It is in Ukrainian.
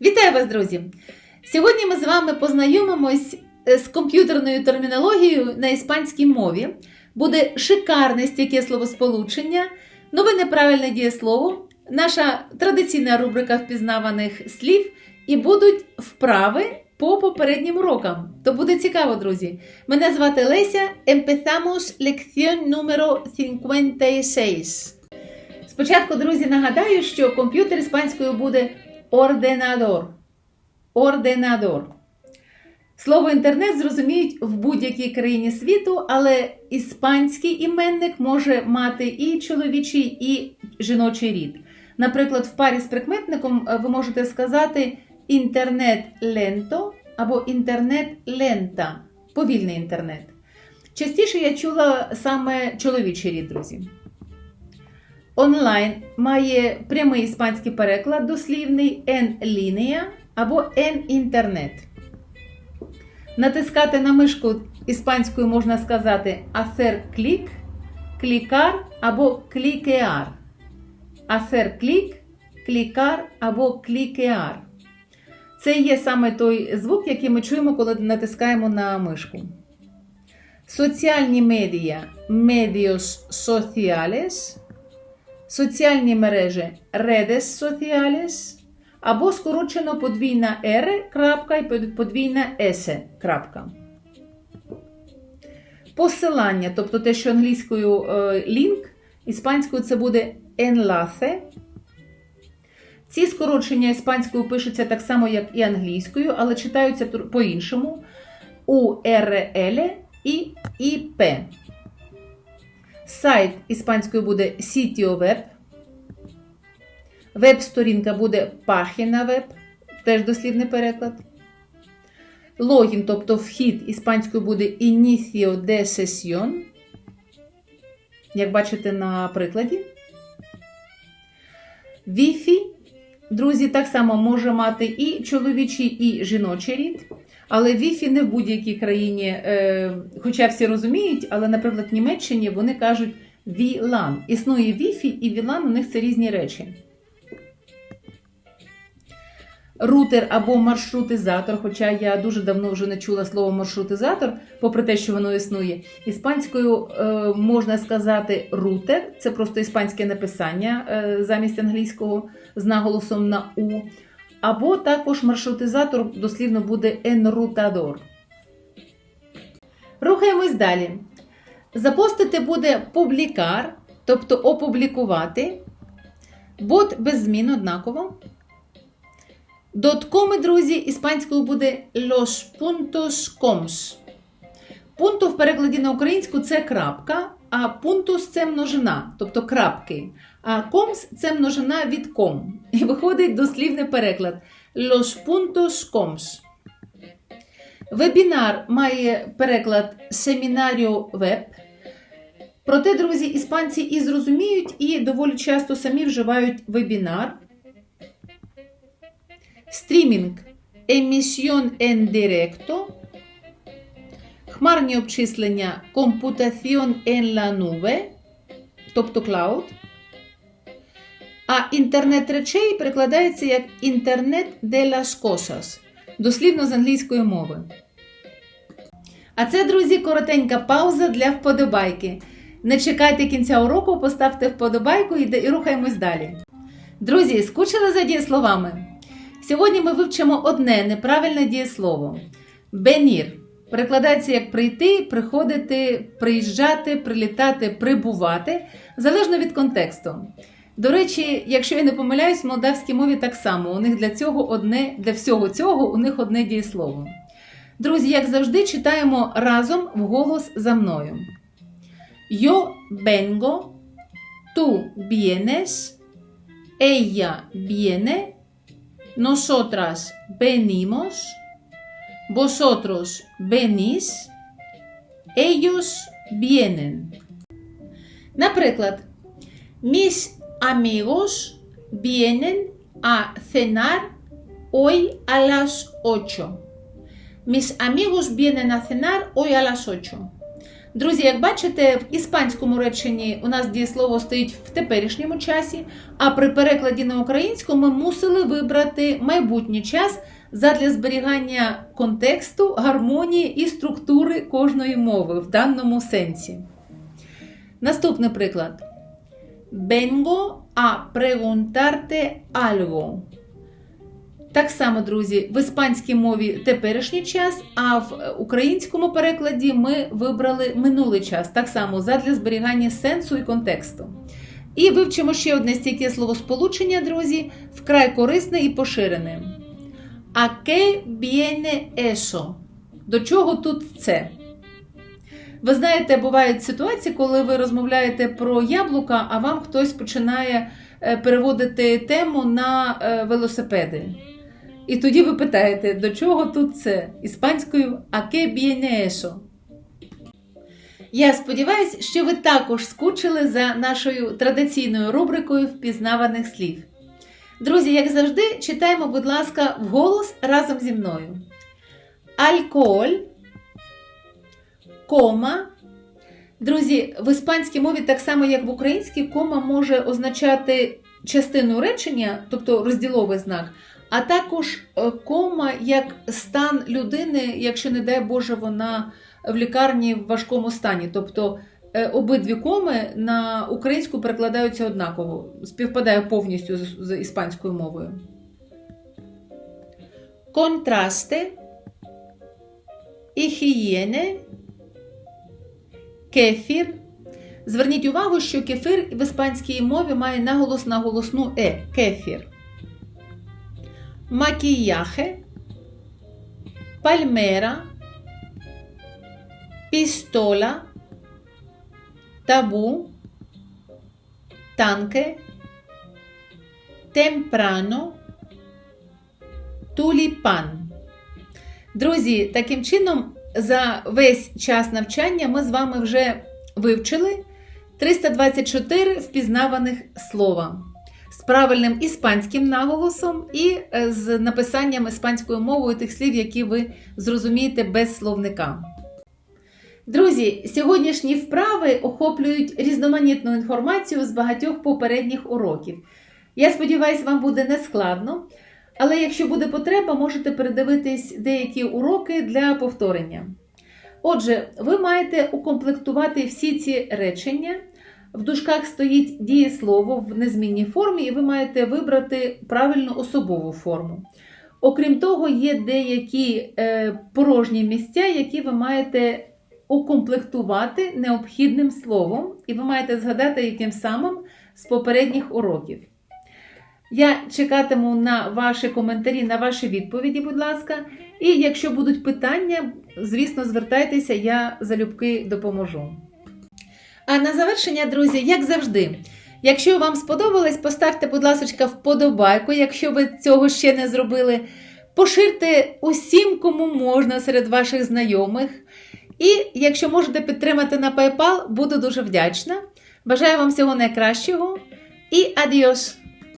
Вітаю вас, друзі! Сьогодні ми з вами познайомимось е, з комп'ютерною термінологією на іспанській мові. Буде шикарне стійке словосполучення, нове неправильне дієслово, наша традиційна рубрика впізнаваних слів і будуть вправи по попереднім урокам. То буде цікаво, друзі. Мене звати Леся. Empezamos lección número 56. Спочатку, друзі, нагадаю, що комп'ютер іспанською буде орденадор. Орденадор. Слово інтернет зрозуміють в будь-якій країні світу, але іспанський іменник може мати і чоловічий, і жіночий рід. Наприклад, в парі з прикметником е, ви можете сказати інтернет ленто або інтернет лента повільний інтернет. Частіше я чула саме чоловічий рід, друзі. Онлайн має прямий іспанський переклад дослівний en лінія або en інтернет. Натискати на мишку іспанською можна сказати hacer clic, клікар або клікеар. Hacer clic, клікар або клікеар. Це є саме той звук, який ми чуємо, коли натискаємо на мишку. Соціальні медіа medios sociales – соціальні мережі redes sociales або скорочено подвійна R крапка і подвійна S. Посилання, тобто те, що англійською лінк, іспанською це буде enlace. Ці скорочення іспанською пишуться так само, як і англійською, але читаються по-іншому. URL і IP. Сайт іспанською буде sitio web. Веб-сторінка буде página web, теж дослівний переклад. Логін, тобто вхід іспанською буде inicio de sesión. Як бачите на прикладі. Wi-Fi, друзі, так само може мати і чоловічий, і жіночий рід. Але Wi-Fi не в будь-якій країні, е, хоча всі розуміють, але, наприклад, в Німеччині вони кажуть VLAN. Існує Wi-Fi і VLAN, у них це різні речі. Рутер або маршрутизатор, хоча я дуже давно вже не чула слово маршрутизатор, попри те, що воно існує. Іспанською е, можна сказати рутер, це просто іспанське написання е, замість англійського з наголосом на У. Або також маршрутизатор дослівно буде енрутадор. Рухаємось далі. Запостити буде публікар, тобто опублікувати. Бот без змін однаково. Доткоми, друзі, іспанською буде los puntos coms. Пункту в перекладі на українську це крапка, а пунктус це множина, тобто крапки. А комс це множина від ком. І виходить дослівний переклад Los puntos coms. Вебінар має переклад семінаріо веб. Проте, друзі, іспанці і зрозуміють, і доволі часто самі вживають вебінар. Стрімінг емісіон en directo. Хмарні обчислення computación en la nube, тобто cloud. А інтернет речей перекладається як інтернет de las cosas, дослівно з англійської мови. А це, друзі, коротенька пауза для вподобайки. Не чекайте кінця уроку, поставте вподобайку і рухаємось далі. Друзі, скучили за дієсловами? Сьогодні ми вивчимо одне неправильне дієслово. Бенір. Перекладається як прийти, приходити, приїжджати, прилітати, прибувати, залежно від контексту. До речі, якщо я не помиляюсь, в молдавській мові так само. У них для цього одне, для всього цього у них одне дієслово. Друзі, як завжди, читаємо разом вголос за мною. Yo vengo, tú vienes, ella viene, nosotras venimos, vosotros venís, ellos vienen. Наприклад, mis amigos vienen a cenar hoy a las 8. Mis amigos vienen a cenar hoy a las 8. Друзі, як бачите, в іспанському реченні у нас дієслово стоїть в теперішньому часі, а при перекладі на українську ми мусили вибрати майбутній час задля зберігання контексту, гармонії і структури кожної мови в даному сенсі. Наступний приклад. Vengo a preguntarte algo. Так само, друзі, в іспанській мові теперішній час, а в українському перекладі ми вибрали минулий час, так само задля зберігання сенсу і контексту. І вивчимо ще одне стійке словосполучення, друзі, вкрай корисне і поширене. А que viene eso? До чого тут це? Ви знаєте, бувають ситуації, коли ви розмовляєте про яблука, а вам хтось починає е, переводити тему на е, велосипеди. І тоді ви питаєте, до чого тут це? Іспанською «А que viene eso?» Я сподіваюся, що ви також скучили за нашою традиційною рубрикою впізнаваних слів. Друзі, як завжди, читаємо, будь ласка, вголос разом зі мною. Алькоголь, кома. Друзі, в іспанській мові, так само як в українській, кома може означати частину речення, тобто розділовий знак, а також е, кома як стан людини, якщо, не дай Боже, вона в лікарні в важкому стані. Тобто обидві коми на українську перекладаються однаково, співпадає повністю з, з іспанською мовою. Контрасти, іхієне, кефір. Зверніть увагу, що кефір в іспанській мові має наголос на голосну е кефір. Макіяхе, пальмера, пістола, табу, танке, темпрано, туліпан. Друзі, таким чином, за весь час навчання ми з вами вже вивчили 324 впізнаваних слова з правильним іспанським наголосом і е, з написанням іспанською мовою тих слів, які ви зрозумієте без словника. Друзі, сьогоднішні вправи охоплюють різноманітну інформацію з багатьох попередніх уроків. Я сподіваюся, вам буде нескладно, але якщо буде потреба, можете передивитись деякі уроки для повторення. Отже, ви маєте укомплектувати всі ці речення. В дужках стоїть дієслово в незмінній формі, і ви маєте вибрати правильну особову форму. Окрім того, є деякі е, порожні місця, які ви маєте укомплектувати необхідним словом, і ви маєте згадати, яким самим з попередніх уроків. Я чекатиму на ваші коментарі, на ваші відповіді, будь ласка. І якщо будуть питання, звісно, звертайтеся, я залюбки допоможу. А на завершення, друзі, як завжди, якщо вам сподобалось, поставте, будь ласка, вподобайку, якщо ви цього ще не зробили. Поширте усім, кому можна серед ваших знайомих. І якщо можете підтримати на PayPal, буду дуже вдячна. Бажаю вам всього найкращого і адіос!